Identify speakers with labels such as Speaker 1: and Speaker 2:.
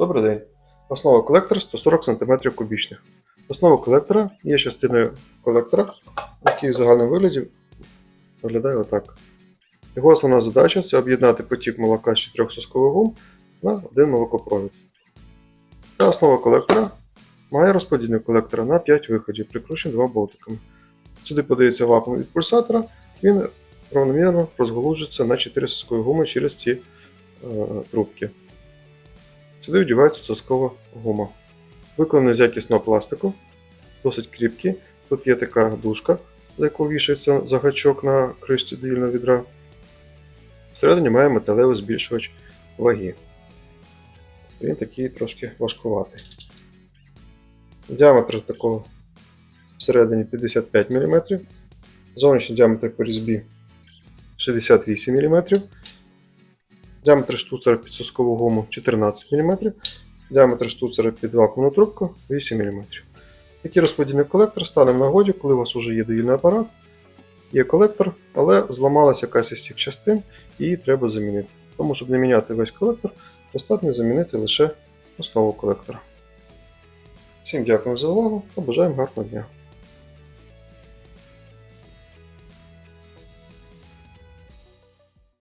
Speaker 1: Добрий день. Основа колектора 140 см кубічних. Основа колектора є частиною колектора, який в загальному вигляді виглядає отак. Його основна задача це об'єднати потік молока з чотирьох соскових гум на один молокопровід. Ця основа колектора має розподільник колектора на 5 виходів, прикручений двома болтиками. Сюди подається вакуум від пульсатора, він равномірно розголужується на 4 соскові гуми через ці е, трубки. Сюди вдівається соскова гума. Виконаний з якісного пластику, досить кріпкий. Тут є така дужка, за яку вішається загачок на кришці довільного відра. Всередині має металевий збільшувач ваги. Він такий трошки важкуватий. Діаметр такого всередині 55 мм. Зовнішній діаметр по різьбі 68 мм. Діаметр штуцера під соскову гуму 14 мм. Діаметр штуцера під вакуумну трубку 8 мм. Такий розподільний колектор стане в нагоді, коли у вас вже є довільний апарат, є колектор, але зламалася якась із цих частин і її треба замінити. Тому, щоб не міняти весь колектор, достатньо замінити лише основу колектора. Всім дякую за увагу та бажаємо гарного дня!